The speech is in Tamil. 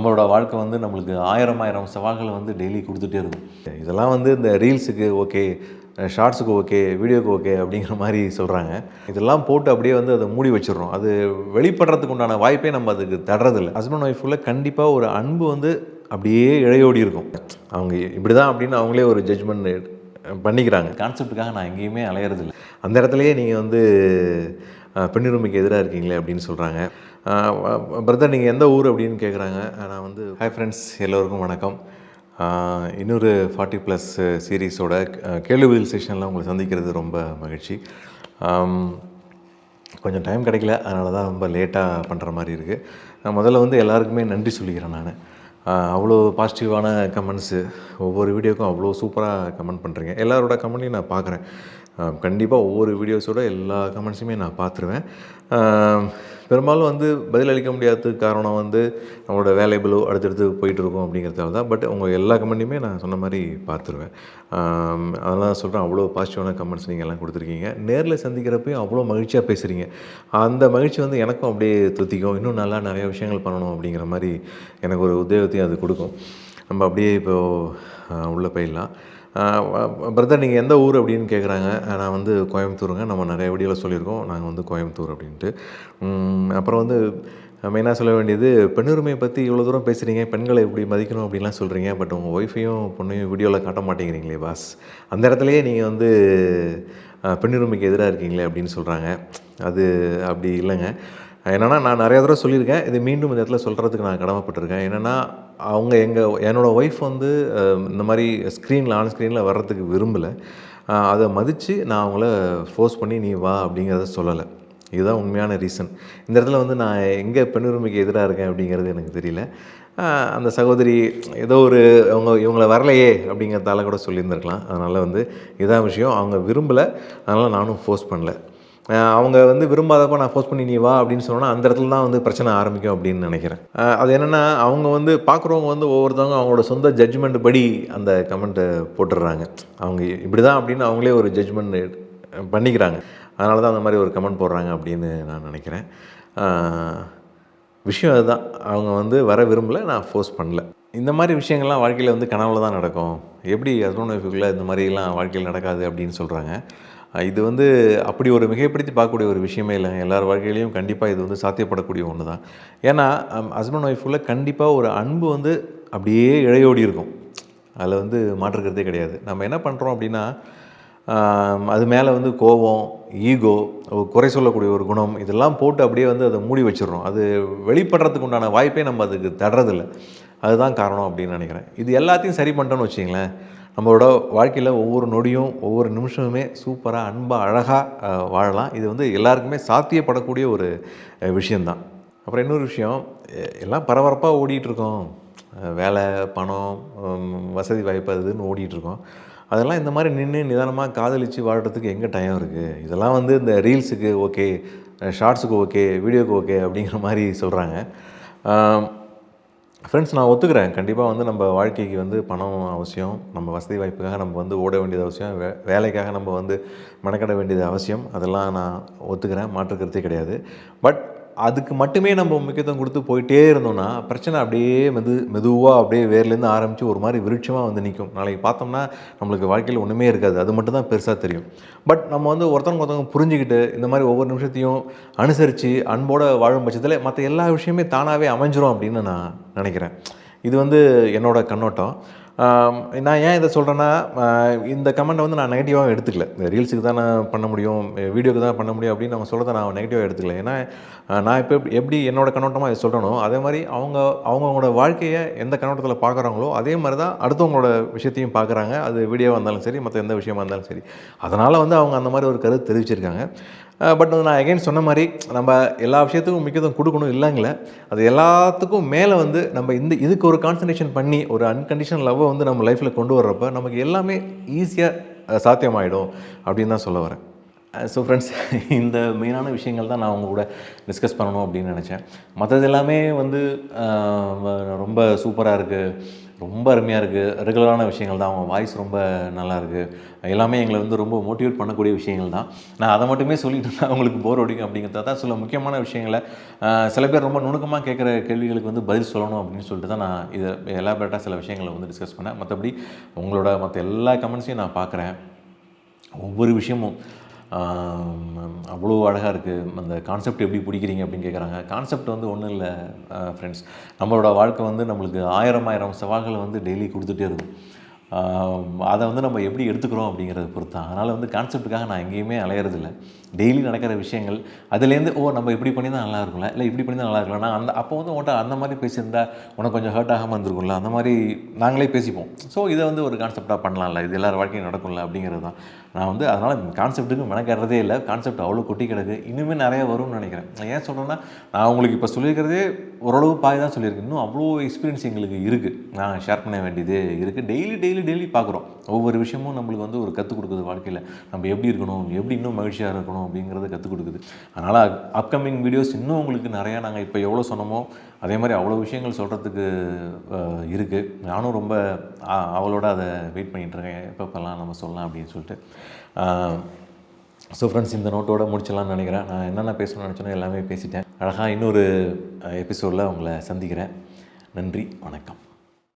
நம்மளோட வாழ்க்கை வந்து நம்மளுக்கு ஆயிரம் ஆயிரம் சவால்களை வந்து டெய்லி கொடுத்துட்டே இருக்கும். இதெல்லாம் வந்து இந்த ரீல்ஸுக்கு ஓகே ஷார்ட்ஸுக்கு ஓகே வீடியோக்கு ஓகே அப்படிங்கிற மாதிரி சொல்கிறாங்க இதெல்லாம் போட்டு அப்படியே வந்து அதை மூடி வச்சிடுறோம். அது வெளிப்படுறதுக்கு உண்டான வாய்ப்பே நம்ம அதுக்கு தடுறதில்ல ஹஸ்பண்ட் ஒய்ஃபுள்ள கண்டிப்பாக ஒரு அன்பு வந்து அப்படியே இழையோடி இருக்கும். அவங்க இப்படி தான் அப்படின்னு அவங்களே ஒரு ஜட்ஜ்மெண்ட் பண்ணிக்கிறாங்க. கான்செப்டுக்காக நான் எங்கேயுமே அலையிறதில்ல. அந்த இடத்துலையே நீங்கள் வந்து பெண்ணுரிமைக்கு எதிராக இருக்கீங்களே அப்படின்னு சொல்கிறாங்க பிரதர் நீங்கள் எந்த ஊர் அப்படின்னு கேட்குறாங்க நான் வந்து ஹாய் ஃப்ரெண்ட்ஸ் எல்லோருக்கும் வணக்கம். இன்னொரு ஃபார்ட்டி ப்ளஸ் சீரீஸோட கேள்விகள் செஷனில் உங்களை சந்திக்கிறது ரொம்ப மகிழ்ச்சி. கொஞ்சம் டைம் கிடைக்கல. அதனால தான் ரொம்ப லேட்டாக பண்ணுற மாதிரி இருக்குது நான் முதல்ல வந்து எல்லாருக்குமே நன்றி சொல்லிக்கிறேன் நான். அவ்வளோ பாசிட்டிவான கமெண்ட்ஸு ஒவ்வொரு வீடியோக்கும் அவ்வளோ சூப்பராக கமெண்ட் பண்ணுறீங்க எல்லாரோட கமெண்ட்டையும் நான் பார்க்குறேன் கண்டிப்பாக ஒவ்வொரு வீடியோஸோட எல்லா கமெண்ட்ஸுமே நான் பார்த்துருவேன். பெரும்பாலும் வந்து பதிலளிக்க முடியாததுக்கு காரணம் வந்து நம்மளோட வேலைபிளோ அடுத்தடுத்து போயிட்டுருக்கோம் அப்படிங்கிறதால தான். பட் உங்கள் எல்லா கமெண்ட்டையுமே நான் சொன்ன மாதிரி பார்த்துருவேன். அதெல்லாம் சொல்கிறேன் அவ்வளோ பாசிட்டிவான கமெண்ட்ஸ் நீங்கள் எல்லாம் கொடுத்துருக்கீங்க. நேரில் சந்திக்கிறப்பையும் அவ்வளோ மகிழ்ச்சியாக பேசுகிறீங்க அந்த மகிழ்ச்சி வந்து எனக்கும் அப்படியே துத்திக்கும். இன்னும் நல்லா நிறைய விஷயங்கள் பண்ணணும் அப்படிங்கிற மாதிரி எனக்கு ஒரு உத்வேகத்தையும் அது கொடுக்கும். நம்ம அப்படியே இப்போது உள்ளே போயிடலாம். பிரதர் நீங்கள் எந்த ஊர் அப்படின்னு கேட்குறாங்க நான் வந்து கோயம்புத்தூருங்க. நம்ம நிறைய வீடியோவில் சொல்லியிருக்கோம். நாங்கள் வந்து கோயம்புத்தூர் அப்படின்ட்டு. அப்புறம் வந்து மெயினாக சொல்ல வேண்டியது பெண்ணுரிமையை பற்றி இவ்வளோ தூரம் பேசுகிறீங்க பெண்களை எப்படி மதிக்கணும் அப்படின்லாம் சொல்கிறீங்க பட் உங்கள் ஒய்ஃபையும் பொண்ணையும் வீடியோவில் காட்ட மாட்டேங்கிறீங்களே பாஸ் அந்த இடத்துலையே நீங்கள் வந்து பெண்ணுரிமைக்கு எதிராக இருக்கீங்களே அப்படின்னு சொல்கிறாங்க அது அப்படி இல்லைங்க. என்னென்னா நான் நிறையா தடவை சொல்லியிருக்கேன். இது மீண்டும் இந்த இடத்துல சொல்கிறதுக்கு நான் கடமைப்பட்டிருக்கேன். என்னென்னா அவங்க எங்கள் என்னோடய ஒய்ஃப் வந்து இந்த மாதிரி ஸ்க்ரீனில் ஆன் ஸ்க்ரீனில் வர்றதுக்கு விரும்பலை. அதை மதித்து நான் அவங்கள ஃபோர்ஸ் பண்ணி நீ வா அப்படிங்கிறத சொல்லலை. இதுதான் உண்மையான ரீசன் இந்த இடத்துல வந்து நான் எங்கே பெண்ணுரிமைக்கு எதிராக இருக்கேன் அப்படிங்கிறது எனக்கு தெரியல. அந்த சகோதரி ஏதோ ஒரு அவங்க இவங்கள வரலையே அப்படிங்கிறதால கூட சொல்லியிருந்திருக்கலாம். அதனால் வந்து இதான் விஷயம். அவங்க விரும்பலை. அதனால் நானும் ஃபோர்ஸ் பண்ணல. அவங்க வந்து விரும்பாதப்ப நான் ஃபோர்ஸ் பண்ணி நீ வா அப்படின்னு சொன்னால் அந்த இடத்துல தான் வந்து பிரச்சனை ஆரம்பிக்கும் அப்படின்னு நினைக்கிறேன். அது என்னென்னா அவங்க வந்து பார்க்குறவங்க வந்து ஒவ்வொருத்தவங்க அவங்களோட சொந்த ஜட்ஜ்மெண்ட் படி அந்த கமெண்ட்டை போட்டுடுறாங்க. அவங்க இப்படி தான் அப்படின்னு அவங்களே ஒரு ஜட்ஜ்மெண்ட் பண்ணிக்கிறாங்க. அதனால தான் அந்த மாதிரி ஒரு கமெண்ட் போடுறாங்க அப்படின்னு நான் நினைக்கிறேன். விஷயம் அதுதான். அவங்க வந்து வர விரும்பல நான் ஃபோர்ஸ் பண்ணல. இந்த மாதிரி விஷயங்கள்லாம் வாழ்க்கையில் வந்து கனவுல தான் நடக்கும். எப்படி ஹஸ்பண்ட் ஒய்ஃபுக்குள்ளே இந்த மாதிரிலாம் வாழ்க்கையில் நடக்காது அப்படின்னு சொல்கிறாங்க இது வந்து அப்படி ஒரு மிகைப்படுத்தி பார்க்கக்கூடிய ஒரு விஷயமே இல்லை எல்லார் வாழ்க்கையிலையும் கண்டிப்பாக இது வந்து சாத்தியப்படக்கூடிய ஒன்று தான் ஏன்னா ஹஸ்பண்ட் ஒய்ஃபுள்ள கண்டிப்பாக ஒரு அன்பு வந்து அப்படியே இழையோடி இருக்கும். அதில் வந்து மாற்றுக்கிறதே கிடையாது. நம்ம என்ன பண்ணுறோம் அப்படின்னா அது மேலே வந்து கோபம் ஈகோ குறை சொல்லக்கூடிய ஒரு குணம் இதெல்லாம் போட்டு அப்படியே வந்து அதை மூடி வச்சிடறோம். அது வெளிப்படுறதுக்கு உண்டான வாய்ப்பே நம்ம அதுக்கு தடுறதில்ல அதுதான் காரணம் அப்படின்னு நினைக்கிறேன். இது எல்லாத்தையும் சரி பண்ணிட்டோன்னு வச்சிங்களேன் நம்மளோட வாழ்க்கையில் ஒவ்வொரு நொடியும் ஒவ்வொரு நிமிஷமுமே சூப்பராக அன்பாக அழகாக வாழலாம். இது வந்து எல்லாருக்குமே சாத்தியப்படக்கூடிய ஒரு விஷயந்தான் அப்புறம் இன்னொரு விஷயம் எல்லாம் பரபரப்பாக ஓடிட்டுருக்கோம் வேலை பணம் வசதி வாய்ப்பு அதுன்னு ஓடிட்டுருக்கோம் அதெல்லாம் இந்த மாதிரி நின்று நிதானமாக காதலித்து வாழ்கிறதுக்கு எங்கே டைம் இருக்குது இதெல்லாம் வந்து இந்த ரீல்ஸுக்கு ஓகே ஷார்ட்ஸுக்கு ஓகே வீடியோக்கு ஓகே அப்படிங்கிற மாதிரி சொல்கிறாங்க ஃப்ரெண்ட்ஸ் நான் ஒத்துக்கிறேன். கண்டிப்பாக வந்து நம்ம வாழ்க்கைக்கு வந்து பணம் அவசியம். நம்ம வசதி வாய்ப்புக்காக நம்ம வந்து ஓட வேண்டியது அவசியம். வே வேலைக்காக நம்ம வந்து மெனக்கட வேண்டியது அவசியம். அதெல்லாம் நான் ஒத்துக்கிறேன். மாற்றுக்கிறதே கிடையாது. பட் அதுக்கு மட்டுமே நம்ம முக்கியத்துவம் கொடுத்து போயிட்டே இருந்தோம்னா பிரச்சனை அப்படியே மெது மெதுவாக அப்படியே வேர்லேருந்து ஆரம்பித்து ஒரு மாதிரி விருட்சமாக வந்து நிற்கும் நாளைக்கு பார்த்தோம்னா நம்மளுக்கு வாழ்க்கையில் ஒன்றுமே இருக்காது. அது மட்டும் தான் பெருசாக தெரியும். பட் நம்ம வந்து ஒருத்தவங்க ஒருத்தவங்க புரிஞ்சுக்கிட்டு இந்த மாதிரி ஒவ்வொரு நிமிஷத்தையும் அனுசரித்து அன்போடு வாழும் பட்சத்தில் மற்ற எல்லா விஷயமே தானாகவே அமைஞ்சிரும் அப்படின்னு நான் நினைக்கிறேன். இது வந்து என்னோடய கண்ணோட்டம். நான் ஏன் இதை சொல்கிறேன்னா இந்த கமெண்ட்டை வந்து நான் நெகட்டிவாக எடுத்துக்கல. இந்த ரீல்ஸுக்கு தான் நான் பண்ண முடியும் வீடியோக்கு தான் பண்ண முடியும் அப்படின்னு அவங்க சொல்கிறத நான் நெகட்டிவாக எடுத்துக்கல. ஏன்னா நான் இப்போ எப்படி- எப்படி என்னோட கண்ணோட்டமாக இதை சொல்லணும் அதே மாதிரி அவங்க அவங்கவுங்களோட வாழ்க்கையை எந்த கண்ணோட்டத்தில் பார்க்குறாங்களோ அதே மாதிரி தான் அடுத்தவங்களோட விஷயத்தையும் பார்க்குறாங்க. அது வீடியோவாக இருந்தாலும் சரி மற்ற எந்த விஷயமா இருந்தாலும் சரி. அதனால் வந்து அவங்க அந்த மாதிரி ஒரு கருத்து தெரிவிச்சிருக்காங்க. பட் வந்து நான் எகைன் சொன்ன மாதிரி நம்ம எல்லா விஷயத்துக்கும் முக்கியத்துவம் கொடுக்கணும் இல்லைங்களே அது எல்லாத்துக்கும் மேலே வந்து நம்ம இந்த இதுக்கு ஒரு கான்சன்ட்ரேஷன் பண்ணி ஒரு அன்கண்டிஷன் லவ்வை வந்து நம்ம லைஃப்பில் கொண்டு வர்றப்ப நமக்கு எல்லாமே ஈஸியாக சாத்தியமாயிடும் அப்படின்னு தான் சொல்ல வரேன். ஸோ ஃப்ரெண்ட்ஸ் இந்த மெயினான விஷயங்கள் தான் நான் உங்கள் கூட டிஸ்கஸ் பண்ணணும் அப்படின்னு நினச்சேன். மற்றது எல்லாமே வந்து ரொம்ப சூப்பராக இருக்குது ரொம்ப அருமையாக இருக்குது ரெகுலரான விஷயங்கள் தான். அவங்க வாய்ஸ் ரொம்ப நல்லா இருக்குது எல்லாமே எங்களை வந்து ரொம்ப மோட்டிவேட் பண்ணக்கூடிய விஷயங்கள் தான். நான் அதை மட்டுமே சொல்லிட்டு இருந்தேன் அவங்களுக்கு போர் அடிக்கும் அப்படிங்கிறத தான் சில முக்கியமான விஷயங்களை சில பேர் ரொம்ப நுணுக்கமாக கேட்குற கேள்விகளுக்கு வந்து பதில் சொல்லணும் அப்படின்னு சொல்லிட்டு தான் நான் இதை எலாபரேட்டாக சில விஷயங்களை வந்து டிஸ்கஸ் பண்ணேன். மற்றபடி உங்களோட மற்ற எல்லா கமெண்ட்ஸையும் நான் பார்க்குறேன். ஒவ்வொரு விஷயமும் அவ்வளோ அழகாக இருக்குது அந்த கான்செப்ட் எப்படி பிடிக்கிறீங்க அப்படின்னு கேட்குறாங்க கான்செப்ட் வந்து ஒன்றும் இல்லை ஃப்ரெண்ட்ஸ் நம்மளோட வாழ்க்கை வந்து நம்மளுக்கு ஆயிரம் ஆயிரம் சவால்களை வந்து டெய்லி கொடுத்துட்டே இருக்கும் அதை வந்து நம்ம எப்படி எடுத்துக்கிறோம் அப்படிங்கிறத பொறுத்து தான் அதனால் வந்து கான்செப்ட்டுக்காக நான் எங்கேயுமே அலையிறதில்ல டெய்லி நடக்கிற விஷயங்கள் அதுலேருந்து ஓ நம்ம இப்படி பண்ணி தான் நல்லா இருக்கும்ல இல்லை இப்படி பண்ணி தான் நல்லா இருக்கலாம் நான் அந்த அப்போ வந்து உன்ட்ட அந்த மாதிரி பேசியிருந்தா உனக்கு கொஞ்சம் ஹர்ட் ஆகாமல் இருந்திருக்கும்ல அந்த மாதிரி நாங்களே பேசிப்போம். ஸோ இதை வந்து ஒரு கான்செப்டாக பண்ணலாம்ல. இது எல்லார் வாழ்க்கையும் நடக்கும்ல அப்படிங்கிறது தான் நான் வந்து அதனால் கான்செப்ட்டுக்கு மெனக்கறதே இல்லை. கான்செப்ட் அவ்வளோ கொட்டி கிடக்கு. இனிமேல் நிறைய வரும்னு நினைக்கிறேன். நான் ஏன் சொல்கிறேன்னா நான் உங்களுக்கு இப்போ சொல்லியிருக்கிறதே ஓரளவு பாய் தான் சொல்லியிருக்கேன். இன்னும் அவ்வளோ எக்ஸ்பீரியன்ஸ் எங்களுக்கு இருக்குது நான் ஷேர் பண்ண வேண்டியது இருக்குது டெய்லி டெய்லி டெய்லி பார்க்குறோம் ஒவ்வொரு விஷயமும் நம்மளுக்கு வந்து ஒரு கற்றுக் கொடுக்குது வாழ்க்கையில். நம்ம எப்படி இருக்கணும்? எப்படி இன்னும் மகிழ்ச்சியாக இருக்கணும்? அப்படிங்கிறத கற்றுக் கொடுக்குது. அதனால் அப்கமிங் வீடியோஸ் இன்னும் உங்களுக்கு நிறையா நாங்கள் இப்போ எவ்வளோ சொன்னோமோ அதே மாதிரி அவ்வளோ விஷயங்கள் சொல்கிறதுக்கு இருக்குது நானும் ரொம்ப ஆ- அவளோட அதை வெயிட் பண்ணிகிட்ருக்கேன் எப்பப்பெல்லாம் நம்ம சொல்லலாம் அப்படின்னு சொல்லிட்டு. ஸோ ஃப்ரெண்ட்ஸ் இந்த நோட்டோட முடிச்சலாம்னு நினைக்கிறேன். நான் என்னென்ன பேசணும்னு நினச்சேனோ எல்லாமே பேசிட்டேன். அழகாக இன்னொரு எபிசோடில் உங்களை சந்திக்கிறேன். நன்றி வணக்கம்.